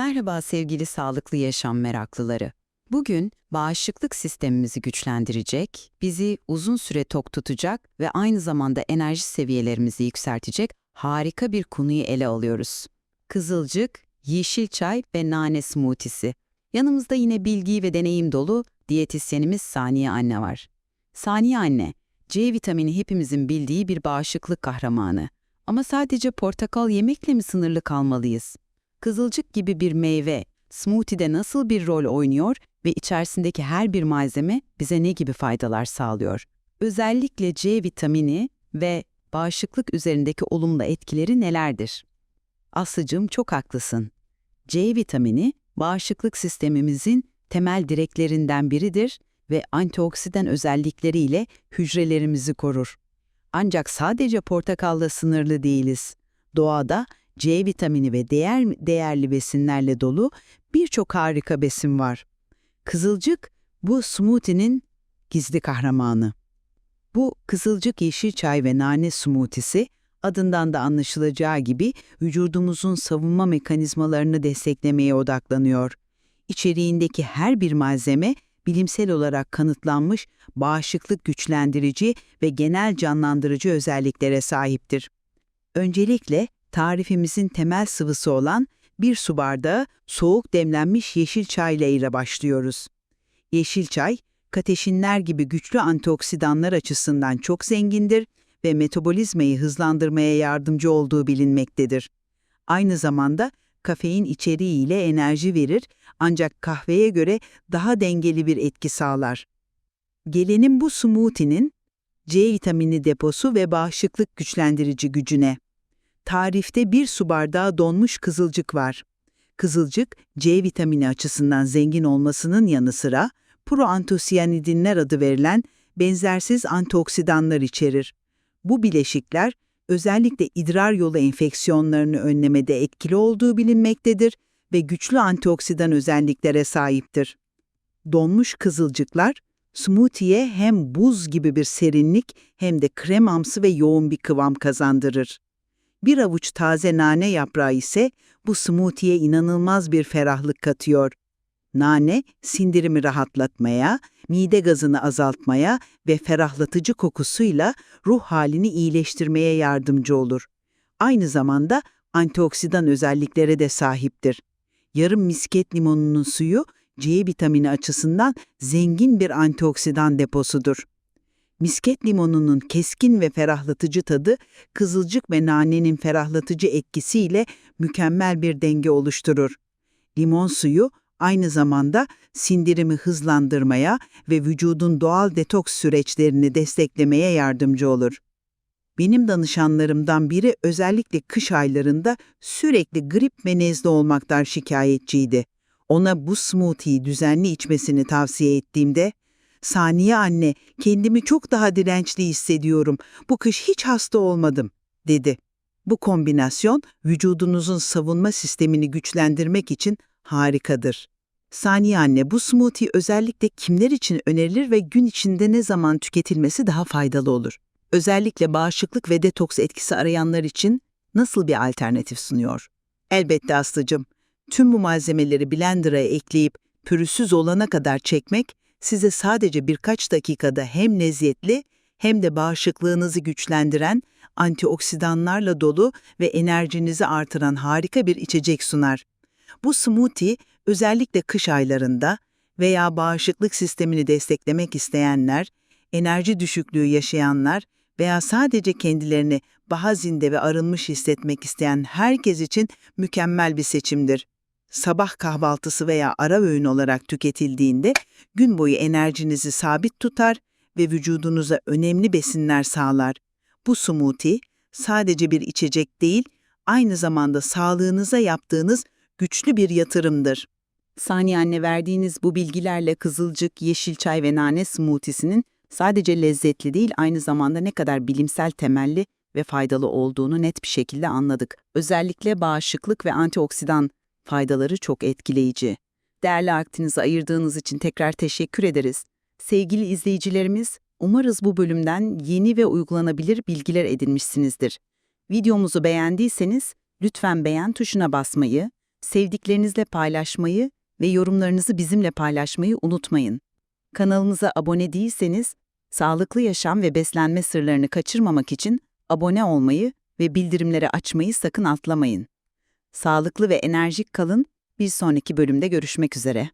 Merhaba sevgili sağlıklı yaşam meraklıları. Bugün bağışıklık sistemimizi güçlendirecek, bizi uzun süre tok tutacak ve aynı zamanda enerji seviyelerimizi yükseltecek harika bir konuyu ele alıyoruz. Kızılcık, yeşil çay ve nane smoothie'si. Yanımızda yine bilgi ve deneyim dolu diyetisyenimiz Saniye Anne var. Saniye Anne, C vitamini hepimizin bildiği bir bağışıklık kahramanı. Ama sadece portakal yemekle mi sınırlı kalmalıyız? Kızılcık gibi bir meyve, smoothie'de nasıl bir rol oynuyor ve içerisindeki her bir malzeme bize ne gibi faydalar sağlıyor? Özellikle C vitamini ve bağışıklık üzerindeki olumlu etkileri nelerdir? Aslıcığım çok haklısın. C vitamini bağışıklık sistemimizin temel direklerinden biridir ve antioksidan özellikleriyle hücrelerimizi korur. Ancak sadece portakalla sınırlı değiliz. Doğada C vitamini ve değer, değerli besinlerle dolu birçok harika besin var. Kızılcık bu smoothie'nin gizli kahramanı. Bu kızılcık yeşil çay ve nane smoothie'si adından da anlaşılacağı gibi vücudumuzun savunma mekanizmalarını desteklemeye odaklanıyor. İçeriğindeki her bir malzeme bilimsel olarak kanıtlanmış bağışıklık güçlendirici ve genel canlandırıcı özelliklere sahiptir. Öncelikle tarifimizin temel sıvısı olan bir su bardağı soğuk demlenmiş yeşil çay ile başlıyoruz. Yeşil çay, kateşinler gibi güçlü antioksidanlar açısından çok zengindir ve metabolizmayı hızlandırmaya yardımcı olduğu bilinmektedir. Aynı zamanda kafein içeriğiyle enerji verir ancak kahveye göre daha dengeli bir etki sağlar. Gelelim bu smoothie'nin C vitamini deposu ve bağışıklık güçlendirici gücüne. Tarifte bir su bardağı donmuş kızılcık var. Kızılcık, C vitamini açısından zengin olmasının yanı sıra proantosiyanidinler adı verilen benzersiz antioksidanlar içerir. Bu bileşikler özellikle idrar yolu enfeksiyonlarını önlemede etkili olduğu bilinmektedir ve güçlü antioksidan özelliklere sahiptir. Donmuş kızılcıklar, smoothie'ye hem buz gibi bir serinlik hem de kremamsı ve yoğun bir kıvam kazandırır. Bir avuç taze nane yaprağı ise bu smoothie'ye inanılmaz bir ferahlık katıyor. Nane, sindirimi rahatlatmaya, mide gazını azaltmaya ve ferahlatıcı kokusuyla ruh halini iyileştirmeye yardımcı olur. Aynı zamanda antioksidan özelliklere de sahiptir. Yarım misket limonunun suyu C vitamini açısından zengin bir antioksidan deposudur. Misket limonunun keskin ve ferahlatıcı tadı, kızılcık ve nanenin ferahlatıcı etkisiyle mükemmel bir denge oluşturur. Limon suyu aynı zamanda sindirimi hızlandırmaya ve vücudun doğal detoks süreçlerini desteklemeye yardımcı olur. Benim danışanlarımdan biri özellikle kış aylarında sürekli grip ve nezle olmaktan şikayetçiydi. Ona bu smoothie'yi düzenli içmesini tavsiye ettiğimde, Saniye anne, kendimi çok daha dirençli hissediyorum. Bu kış hiç hasta olmadım, dedi. Bu kombinasyon vücudunuzun savunma sistemini güçlendirmek için harikadır. Saniye anne, bu smoothie özellikle kimler için önerilir ve gün içinde ne zaman tüketilmesi daha faydalı olur? Özellikle bağışıklık ve detoks etkisi arayanlar için nasıl bir alternatif sunuyor? Elbette Aslı'cım. Tüm bu malzemeleri blender'a ekleyip pürüzsüz olana kadar çekmek size sadece birkaç dakikada hem lezzetli hem de bağışıklığınızı güçlendiren, antioksidanlarla dolu ve enerjinizi artıran harika bir içecek sunar. Bu smoothie özellikle kış aylarında veya bağışıklık sistemini desteklemek isteyenler, enerji düşüklüğü yaşayanlar veya sadece kendilerini daha zinde ve arınmış hissetmek isteyen herkes için mükemmel bir seçimdir sabah kahvaltısı veya ara öğün olarak tüketildiğinde gün boyu enerjinizi sabit tutar ve vücudunuza önemli besinler sağlar. Bu smoothie sadece bir içecek değil, aynı zamanda sağlığınıza yaptığınız güçlü bir yatırımdır. Saniye anne verdiğiniz bu bilgilerle kızılcık, yeşil çay ve nane smoothiesinin sadece lezzetli değil aynı zamanda ne kadar bilimsel temelli ve faydalı olduğunu net bir şekilde anladık. Özellikle bağışıklık ve antioksidan Faydaları çok etkileyici. Değerli vaktinizi ayırdığınız için tekrar teşekkür ederiz. Sevgili izleyicilerimiz, umarız bu bölümden yeni ve uygulanabilir bilgiler edinmişsinizdir. Videomuzu beğendiyseniz lütfen beğen tuşuna basmayı, sevdiklerinizle paylaşmayı ve yorumlarınızı bizimle paylaşmayı unutmayın. Kanalımıza abone değilseniz, sağlıklı yaşam ve beslenme sırlarını kaçırmamak için abone olmayı ve bildirimleri açmayı sakın atlamayın. Sağlıklı ve enerjik kalın, bir sonraki bölümde görüşmek üzere.